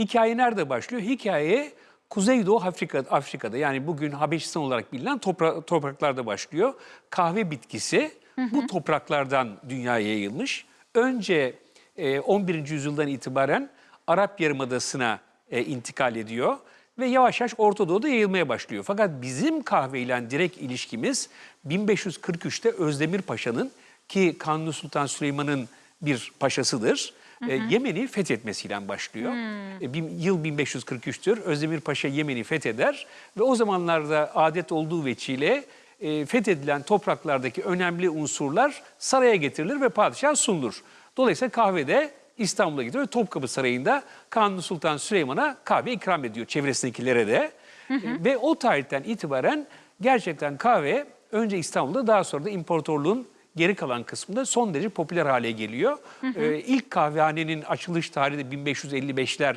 Hikaye nerede başlıyor? Hikaye Kuzeydoğu Afrika, Afrika'da yani bugün Habeşistan olarak bilinen topra- topraklarda başlıyor. Kahve bitkisi bu topraklardan dünyaya yayılmış. Önce e, 11. yüzyıldan itibaren Arap Yarımadası'na e, intikal ediyor ve yavaş yavaş Orta Doğu'da yayılmaya başlıyor. Fakat bizim kahveyle direkt ilişkimiz 1543'te Özdemir Paşa'nın ki Kanuni Sultan Süleyman'ın bir paşasıdır. E, Yemen'i fethetmesiyle başlıyor. E, bin- yıl 1543'tür. Özdemir Paşa Yemen'i fetheder ve o zamanlarda adet olduğu veçile e, fethedilen topraklardaki önemli unsurlar saraya getirilir ve padişah sunulur. Dolayısıyla kahvede İstanbul'a gidiyor ve Topkapı Sarayı'nda Kanuni Sultan Süleyman'a kahve ikram ediyor çevresindekilere de. E, Ve o tarihten itibaren gerçekten kahve önce İstanbul'da daha sonra da imparatorluğun geri kalan kısmında son derece popüler hale geliyor. Ee, ilk kahvehanenin açılış tarihi de 1555'ler